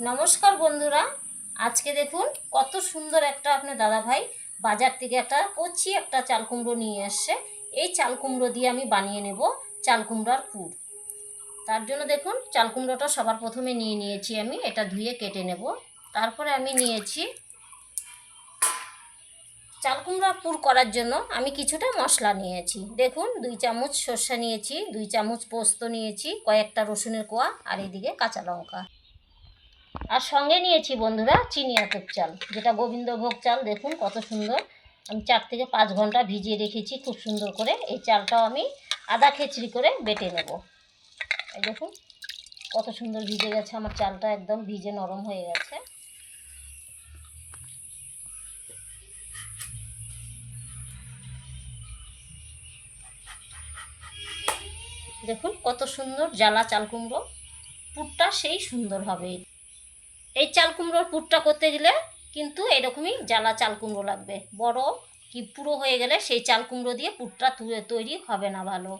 নমস্কার বন্ধুরা। আজকে দেখুন কত সুন্দর একটা আপনার দাদা ভাই বাজার থেকে একটা কচি একটা চাল কুমড়ো নিয়ে এসছে। এই চাল কুমড়ো দিয়ে আমি বানিয়ে নেব চাল কুমড়োর পুর। তার জন্য দেখুন, চাল কুমড়োটা সবার প্রথমে নিয়ে নিয়েছি আমি, এটা ধুয়ে কেটে নেব। তারপরে আমি নিয়েছি চাল কুমড়া পুর করার জন্য আমি কিছুটা মশলা নিয়েছি। দেখুন, দুই চামচ সর্ষে নিয়েছি, দুই চামচ পোস্ত নিয়েছি, কয়েকটা রসুনের কোয়া, আর এদিকে কাঁচা লঙ্কা। আর সঙ্গে নিয়েছি বন্ধুরা চিনি আতপ চাল, যেটা গোবিন্দভোগ চাল, দেখুন কত সুন্দর। আমি চার থেকে পাঁচ ঘণ্টা ভিজিয়ে রেখেছি খুব সুন্দর করে। এই চালটাও আমি আদা খেচড়ি করে বেটে নেব। এই দেখুন কত সুন্দর ভিজে গেছে, আমার চালটা একদম ভিজে নরম হয়ে গেছে। দেখুন কত সুন্দর জ্বালা চাল কুমড়ো, পুরটা সেই সুন্দর হবে। এই চাল কুমড়োর পুরটা করতে গেলে কিন্তু এরকমই জ্বালা চাল কুমড়ো লাগবে। বড় কি পুরো হয়ে গেলে সেই চাল কুমড়ো দিয়ে পুরটা তৈরি হবে না ভালো।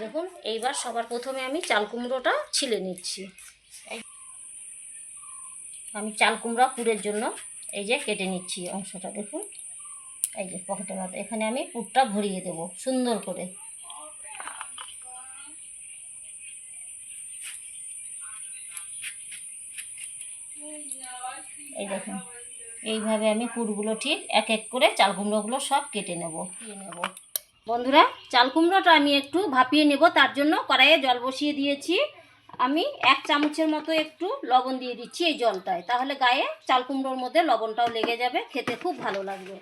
দেখুন, এইবার সবার প্রথমে আমি চাল কুমড়োটা ছিলে নিচ্ছি। আমি চাল কুমড়া পুরের জন্য এই যে কেটে নিচ্ছি অংশটা, দেখুন। এই যে পকেটে এখানে আমি পুরটা ভরিয়ে দেব সুন্দর করে। এই দেখুন, এইভাবে আমি পুরগুলো ঠিক এক এক করে চাল কুমড়োগুলো সব কেটে নেব। নেব। বন্ধুরা, চাল কুমড়োটা আমি একটু ভাপিয়ে নেব, তার জন্য কড়াইয়ে জল বসিয়ে দিয়েছি। আমি এক চামচের মতো একটু লবণ দিয়ে দিচ্ছি এই জলটায়, তাহলে গায়ে চাল কুমড়োর মধ্যে লবণটাও লেগে যাবে, খেতে খুব ভালো লাগবে।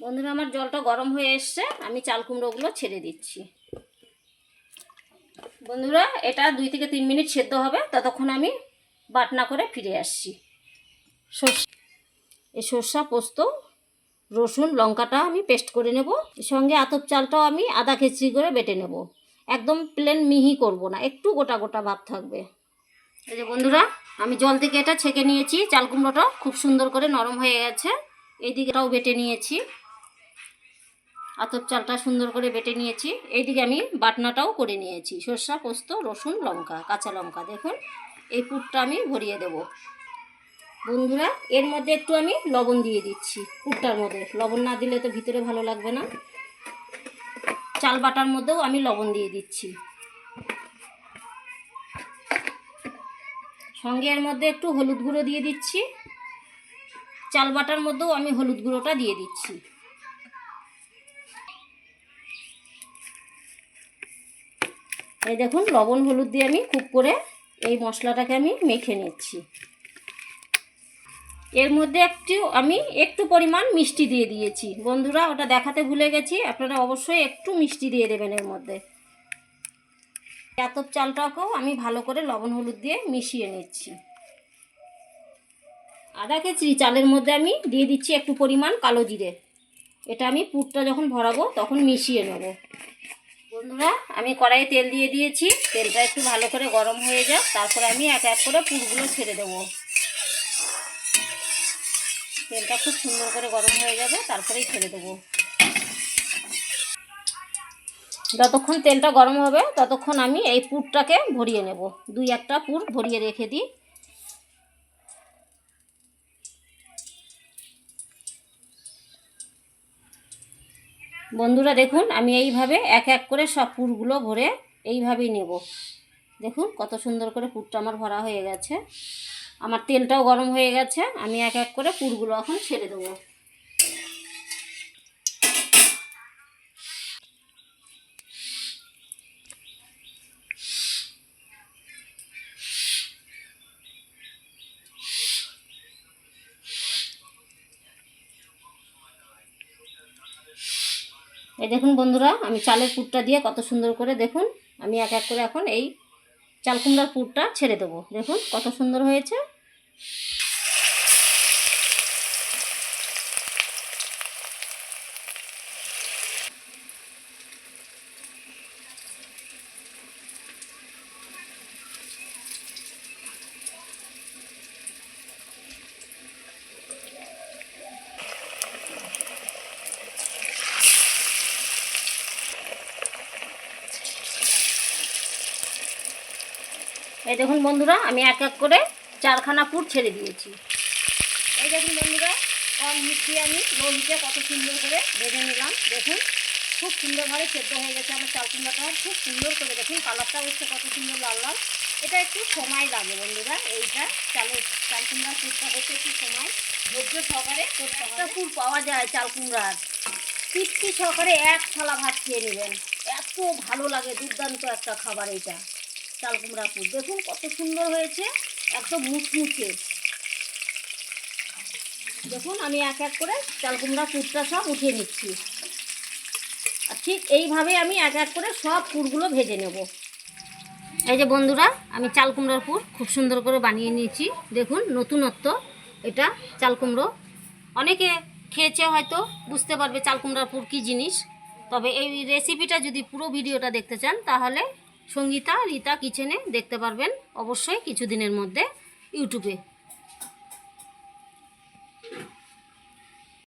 বন্ধুরা, আমার জলটা গরম হয়ে এসছে, আমি চাল কুমড়োগুলো ছেড়ে দিচ্ছি। বন্ধুরা, এটা দুই থেকে তিন মিনিট সেদ্ধ হবে। ততক্ষণ আমি বাটনা করে ফিরে আসছি। সর্ষে এই সর্ষা, পোস্ত, রসুন, লঙ্কাটা আমি পেস্ট করে নেব। সঙ্গে আতপ চালটাও আমি আদা খেচড়ি করে বেটে নেব। একদম প্লেন মিহি করব না, একটু গোটা গোটা ভাব থাকবে। এই যে বন্ধুরা, আমি জল থেকে এটা ছেঁকে নিয়েছি। চাল কুমড়োটা খুব সুন্দর করে নরম হয়ে গেছে। এইদিকেটাও বেটে নিয়েছি। আতপ চালটা সুন্দর করে বেটে নিয়েছি। এইদিকে আমি বাটনাটাও করে নিয়েছি। সর্ষা, পোস্ত, রসুন, লঙ্কা, কাঁচা লঙ্কা। দেখুন, এই পুরটা আমি ভরিয়ে দেব। বন্ধুরা, এর মধ্যে একটু আমি লবণ দিয়ে দিচ্ছি পুরটার মধ্যে। লবণ না দিলে তো ভিতরে ভালো লাগবে না। চাল বাটার মধ্যেও আমি লবণ দিয়ে দিচ্ছি। সঙ্গে এর মধ্যে একটু হলুদ গুঁড়ো দিয়ে দিচ্ছি। চাল বাটার মধ্যেও আমি হলুদ গুঁড়োটা দিয়ে দিচ্ছি। এই দেখুন, লবণ হলুদ দিয়ে আমি খুব করে এই মশলাটাকে আমি মেখে নিচ্ছি। এর মধ্যে একটু আমি একটু পরিমাণ মিষ্টি দিয়ে দিয়েছি। বন্ধুরা, ওটা দেখাতে ভুলে গেছি, আপনারা অবশ্যই একটু মিষ্টি দিয়ে দেবেন এর মধ্যে। এতপ চালটাকেও আমি ভালো করে লবণ হলুদ দিয়ে মিশিয়ে নিচ্ছি। আদা কেচড়ি চালের মধ্যে আমি দিয়ে দিচ্ছি একটু পরিমাণ কালো জিরে। এটা আমি পুরটা যখন ভরাবো, তখন মিশিয়ে নেব। বন্ধুরা, আমি কড়াইয়ে তেল দিয়ে দিয়েছি। তেলটা একটু ভালো করে গরম হয়ে যাক, তারপরে আমি এক এক করে পুরগুলো ছেড়ে দেবো। তেলটা খুব সুন্দর করে গরম হয়ে যাবে, তারপরেই ছেড়ে দেবো। যতক্ষণ তেলটা গরম হবে, ততক্ষণ আমি এই পুরটাকে ভরিয়ে নেব। দুই একটা পুর ভরিয়ে রেখে দিই। বন্ধুরা দেখুন, আমি এইভাবে এক এক করে সব পুরগুলো ভরে এইভাবেই নেব। দেখুন কত সুন্দর করে পুরটা আমার ভরা হয়ে গেছে। আমার তেলটাও গরম হয়ে গেছে, আমি এক এক করে পুরগুলো এখন ছেড়ে দেবো। এই দেখুন বন্ধুরা, আমি চালের পুরটা দিয়ে কত সুন্দর করে দেখুন, আমি এক এক করে এখন এই চাল কুমড়ার পুরটা ছেড়ে দেবো। দেখুন কত সুন্দর হয়েছে। এই দেখুন বন্ধুরা, আমি এক এক করে চারখানা পুর ছেড়ে দিয়েছি। এই দেখুন বন্ধুরা, কম দিয়ে আমি লো কত সুন্দর করে ভেজে নিলাম। দেখুন, খুব সুন্দরভাবে সেদ্ধ হয়ে গেছে আমার চাল কুমড়াটা। খুব সুন্দর করে দেখুন, কালারটা হচ্ছে কত সুন্দর লাল লাল। এটা একটু সময় লাগে বন্ধুরা, এইটা চালের চাল কুমড়ার পুরটা হচ্ছে একটু সময়। ধৈর্য সহকারে করতে। একটা পুর পাওয়া যায় চাল কুমড়ার। তৃপ্তি সহকারে এক থালা ভাত খেয়ে নেবেন। এত ভালো লাগে, দুর্দান্ত একটা খাবার এটা চাল কুমড়া পুর। দেখুন কত সুন্দর হয়েছে একদম মুচমুচে। দেখুন, আমি এক এক করে চাল কুমড়া পুরটা সব উঠিয়ে নিচ্ছি। আর ঠিক এইভাবে আমি এক এক করে সব পুরগুলো ভেজে নেব। এই যে বন্ধুরা, আমি চাল কুমড়ার পুর খুব সুন্দর করে বানিয়ে নিয়েছি। দেখুন, নতুনত্ব, এটা চাল কুমড়ো। অনেকে খেয়েছে হয়তো, বুঝতে পারবে চাল কুমড়ার পুর কী জিনিস। তবে এই রেসিপিটা যদি পুরো ভিডিওটা দেখতে চান, তাহলে সঙ্গীতা রীতা কিচেনে দেখতে পারবেন অবশ্যই কিছুদিনের মধ্যে ইউটিউবে।